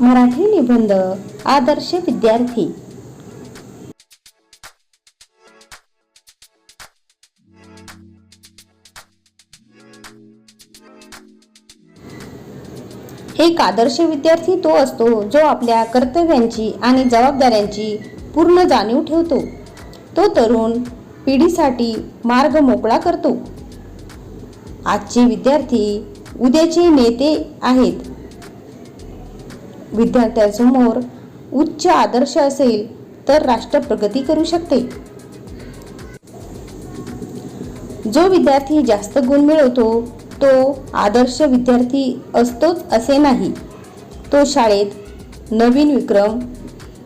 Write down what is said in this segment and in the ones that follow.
मराठी निबंध आदर्श विद्यार्थी. एक आदर्श विद्यार्थी तो असतो जो आपल्या कर्तव्यांची आणि जबाबदाऱ्यांची पूर्ण जाणीव ठेवतो. तो तरुण पिढीसाठी मार्ग मोकळा करतो. आजचे विद्यार्थी उद्याचे नेते आहेत. विद्यार्थ्यांसमोर उच्च आदर्श असेल तर राष्ट्र प्रगती करू शकते. जो विद्यार्थी जास्त गुण मिळवतो तो आदर्श विद्यार्थी असतोच असे नाही. तो शाळेत नवीन विक्रम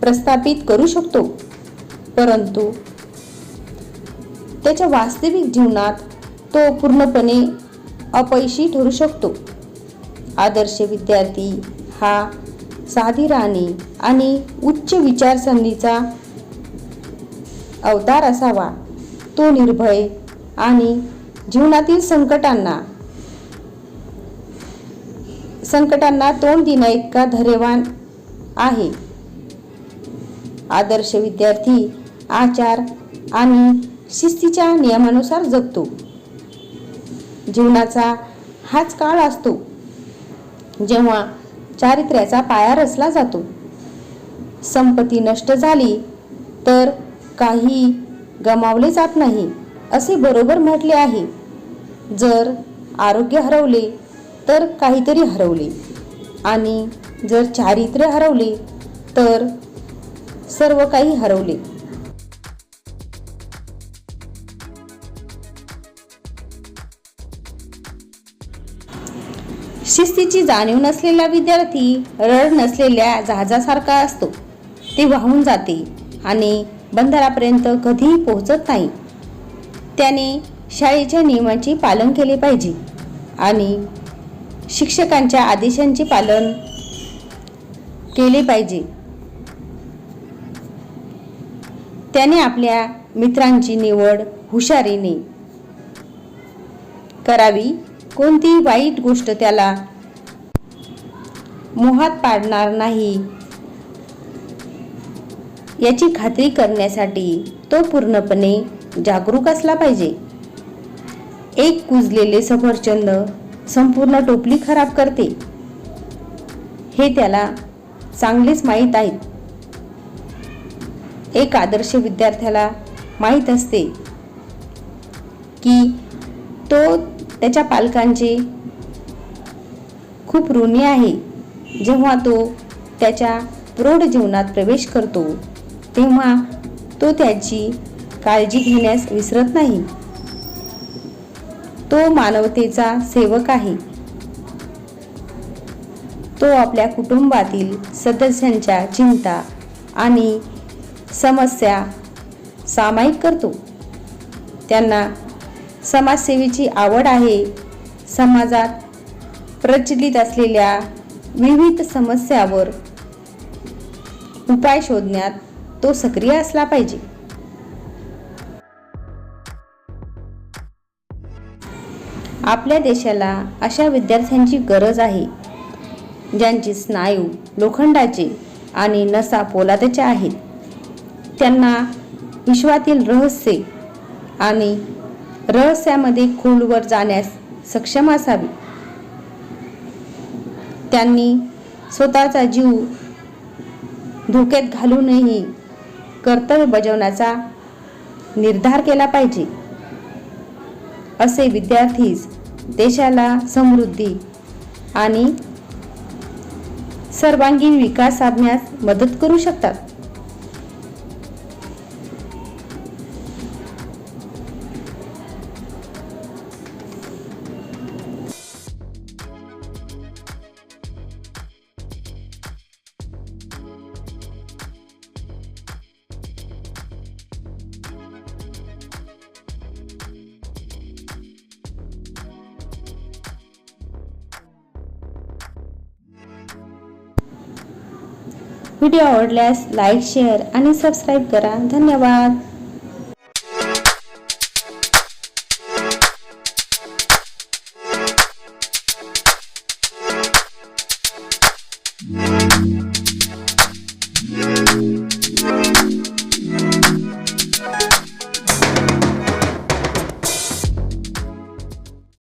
प्रस्थापित करू शकतो. परंतु त्याच्या वास्तविक जीवनात तो पूर्णपणे अपयशी ठरू शकतो. आदर्श विद्यार्थी हा साधी राहणे आणि उच्च विचारसरणीचा अवतार असावा. तो निर्भय आणि जीवनातील संकटांना संकटांना तोंड देण्या इतका धैर्यवान आहे. आदर्श विद्यार्थी आचार आणि शिस्तीच्या नियमानुसार जगतो. जीवनाचा हाच काळ असतो जेव्हा चारित्र्याचा पाया रचला जातो. संपत्ती नष्ट झाली तर काही गमावले जात नाही असे बरोबर म्हटले आहे. जर आरोग्य हरवले तर काहीतरी हरवले. आणि जर चारित्र्य हरवले तर सर्व काही हरवले. शिस्तीची जाणीव नसलेला विद्यार्थी रड नसलेल्या जहाजासारखा असतो. ते वाहून जाते आणि बंदरापर्यंत कधीही पोहोचत नाही. त्याने शाळेच्या नियमांचे पालन केले पाहिजे आणि शिक्षकांच्या आदेशांचे पालन केले पाहिजे. त्याने आपल्या मित्रांची निवड हुशारीने करावी. कोणतीही वाईट गोष्ट त्याला मोहात पाडणार नाही. याची खात्री करण्यासाठी तो पूर्णपणे जागरूक असला पाहिजे. एक कुजलेले सफरचंद संपूर्ण टोपली खराब करते. हे त्याला चांगलेच माहीत आहे एक आदर्श विद्यार्थ्याला माहीत असते की तो त्याच्या पालकांचे खूप ऋणी आहे. जेव्हा तो त्याच्या प्रौढ जीवनात प्रवेश करतो तेव्हा तो त्याची काळजी घेण्यास विसरत नाही. तो मानवतेचा सेवक आहे. तो आपल्या कुटुंबातील सदस्यांच्या चिंता आणि समस्या सामायिक करतो. त्यांना समाजसेवेची आवड आहे. समाजात प्रचलित असलेल्या विविध समस्यावर उपाय शोधण्यात तो सक्रिय असला पाहिजे. आपल्या देशाला अशा विद्यार्थ्यांची गरज आहे ज्यांचे स्नायू लोखंडाचे आणि नसा पोलादाच्या आहेत. त्यांना विश्वातील रहस्ये आणि रहस्यामध्ये खोलवर जाण्यास सक्षम असावी. त्यांनी स्वतःचा जीव धोक्यात घालूनही कर्तव्य बजावण्याचा निर्धार केला पाहिजे. असे विद्यार्थीच देशाला समृद्धी आणि सर्वांगीण विकास साधण्यास मदत करू शकतात. व्हिडिओ आवडल्यास लाईक शेअर आणि सबस्क्राईब करा. धन्यवाद.